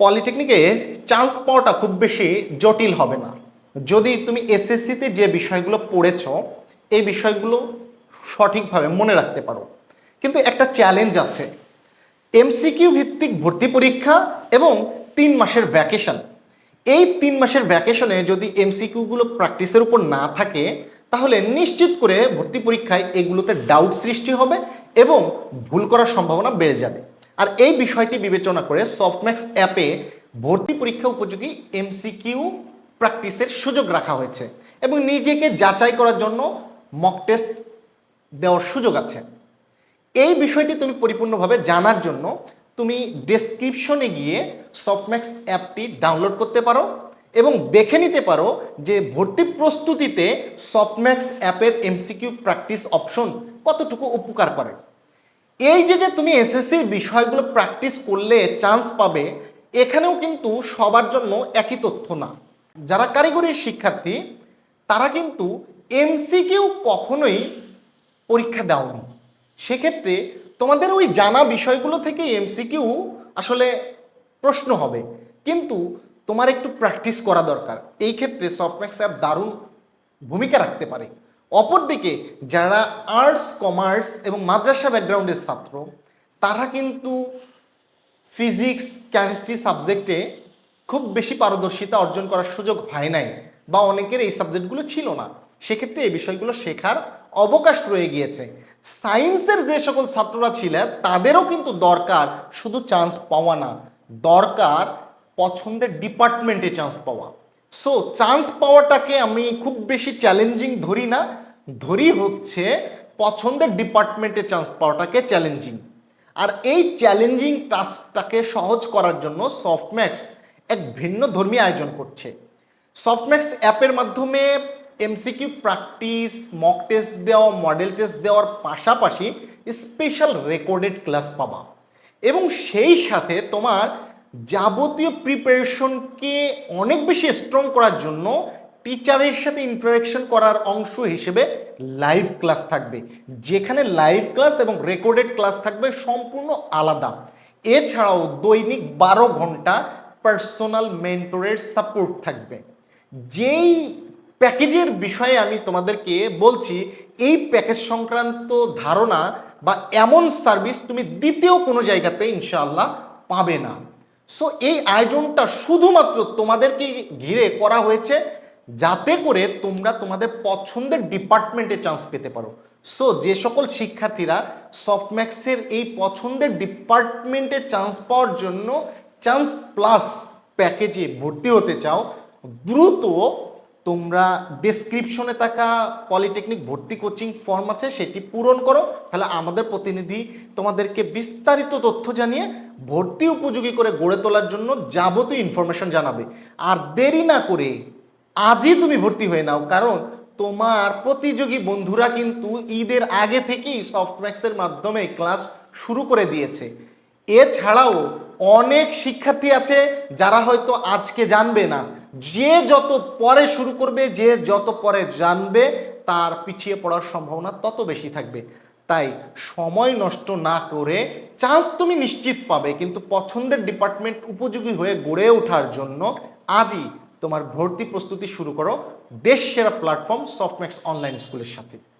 পলিটেকনিকে chance পাওয়াটা খুব বেশি জটিল হবে না। যদি তুমি এসএসসিতে যে বিষয়গুলো পড়েছ, এই বিষয়গুলো সঠিকভাবে মনে রাখতে পারো। কিন্তু একটা চ্যালেঞ্জ আছে। এমসিকিউ ভিত্তিক ভর্তি পরীক্ষা এবং তিন মাসের ভ্যাকেশন এই তিন মাসের ভ্যাকেশনে যদি এমসিকিউগুলো প্র্যাকটিসের উপর না থাকে, তাহলে নিশ্চিত করে ভর্তি পরীক্ষায় এগুলোতে ডাউট সৃষ্টি হবে এবং ভুল করার সম্ভাবনা বেড়ে যাবে। আর এই বিষয়টি বিবেচনা করে সফটম্যাক্স অ্যাপে ভর্তি পরীক্ষা উপযোগী এমসিকিউ প্র্যাকটিসের সুযোগ রাখা হয়েছে এবং নিজেকে যাচাই করার জন্য মক টেস্ট দেওয়ার সুযোগ আছে। এই বিষয়টি তুমি পরিপূর্ণভাবে জানার জন্য তুমি ডেসক্রিপশনে গিয়ে সফটম্যাক্স অ্যাপটি ডাউনলোড করতে পারো এবং দেখে নিতে পারো যে ভর্তি প্রস্তুতিতে সফটম্যাক্স অ্যাপের এমসিকিউ প্র্যাকটিস অপশন কতটুকু উপকার করে। এই যে যে তুমি এসএসসির বিষয়গুলো প্র্যাকটিস করলে চান্স পাবে, এখানেও কিন্তু সবার জন্য একই তথ্য না। যারা কারিগরির শিক্ষার্থী, তারা কিন্তু এমসিকিউ কখনোই পরীক্ষা দাওনি সেক্ষেত্রে তোমাদের ওই জানা বিষয়গুলো থেকে এমসিকিউ আসলে প্রশ্ন হবে। কিন্তু তোমার একটু প্র্যাকটিস করা দরকার। এই ক্ষেত্রে সফটম্যাক্স অ্যাপ দারুণ ভূমিকা রাখতে পারে। অপরদিকে যারা আর্টস কমার্স এবং মাদ্রাসা ব্যাকগ্রাউন্ডের ছাত্র, তারা কিন্তু ফিজিক্স কেমিস্ট্রি সাবজেক্টে খুব বেশি পারদর্শিতা অর্জন করার সুযোগ হয় নাই বা অনেকের এই সাবজেক্টগুলো ছিল না। সেক্ষেত্রে এই বিষয়গুলো শেখার অবকাশ রয়ে গিয়েছে। সায়েন্সের যে সকল ছাত্ররা ছিলেন তাদেরও কিন্তু দরকার শুধু চান্স পাওয়া না, দরকার পছন্দের ডিপার্টমেন্টে চান্স পাওয়া। সো চান্স পাওয়াটাকে আমি খুব বেশি চ্যালেঞ্জিং ধরি না ধরি হচ্ছে পছন্দের ডিপার্টমেন্টে চান্স পাওয়াটাকে চ্যালেঞ্জিং আর এই চ্যালেঞ্জিং টাস্কটাকে সহজ করার জন্য সফটম্যাক্স এক ভিন্ন ধর্মী আয়োজন করছে। সফটম্যাক্স অ্যাপের মাধ্যমে এমসিকিউ প্র্যাকটিস মক টেস্ট দেওয়া মডেল টেস্ট দেওয়ার পাশাপাশি স্পেশাল রেকর্ডেড ক্লাস পাবা। এবং সেই সাথে তোমার যাবতীয় প্রিপারেশনকে অনেক বেশি স্ট্রং করার জন্য টিচারের সাথে ইন্টারাকশন করার অংশ হিসেবে লাইভ ক্লাস থাকবে। যেখানে লাইভ ক্লাস এবং রেকর্ডেড ক্লাস থাকবে সম্পূর্ণ আলাদা। এছাড়াও দৈনিক বারো ঘণ্টা পার্সোনাল মেন্টরের সাপোর্ট থাকবে। যেই প্যাকেজের বিষয়ে আমি তোমাদেরকে বলছি, এই প্যাকেজ সংক্রান্ত ধারণা বা এমন সার্ভিস তুমি দ্বিতীয় কোনো জায়গাতে ইনশাআল্লাহ পাবে না। সো এই আয়োজনটা শুধুমাত্র তোমাদেরকে ঘিরে করা হয়েছে। যাতে করে তোমরা তোমাদের পছন্দের ডিপার্টমেন্টে চান্স পেতে পারো। সো যে সকল শিক্ষার্থীরা সফটম্যাক্সের এই পছন্দের ডিপার্টমেন্টে চান্স পাওয়ার জন্য চান্স প্লাস প্যাকেজে ভর্তি হতে চাও, দ্রুত তোমরা ডেসক্রিপশনে থাকা পলিটেকনিক ভর্তি কোচিং ফর্ম আছে, সেটি পূরণ করো। তাহলে আমাদের প্রতিনিধি তোমাদেরকে বিস্তারিত তথ্য জানিয়ে ভর্তি উপযোগী করে গড়ে তোলার জন্য যাবতীয় ইনফরমেশন জানাবে। আর দেরি না করে আজই তুমি ভর্তি হয়ে নাও, কারণ তোমার প্রতিযোগী বন্ধুরা কিন্তু ঈদের আগে থেকেই সফটম্যাক্সের মাধ্যমে ক্লাস শুরু করে দিয়েছে। এছাড়াও অনেক শিক্ষার্থী আছে যারা হয়তো আজকে জানবে না। যে যত পরে শুরু করবে, যে যত পরে জানবে, তার পিছিয়ে পড়ার সম্ভাবনা তত বেশি থাকবে। তাই সময় নষ্ট না করে চান্স তুমি নিশ্চিত পাবে, কিন্তু পছন্দের ডিপার্টমেন্ট উপযোগী হয়ে গড়ে ওঠার জন্য আজই তোমার ভর্তি প্রস্তুতি শুরু করো দেশ সেরা প্ল্যাটফর্ম সফটম্যাক্স অনলাইন স্কুলের সাথে।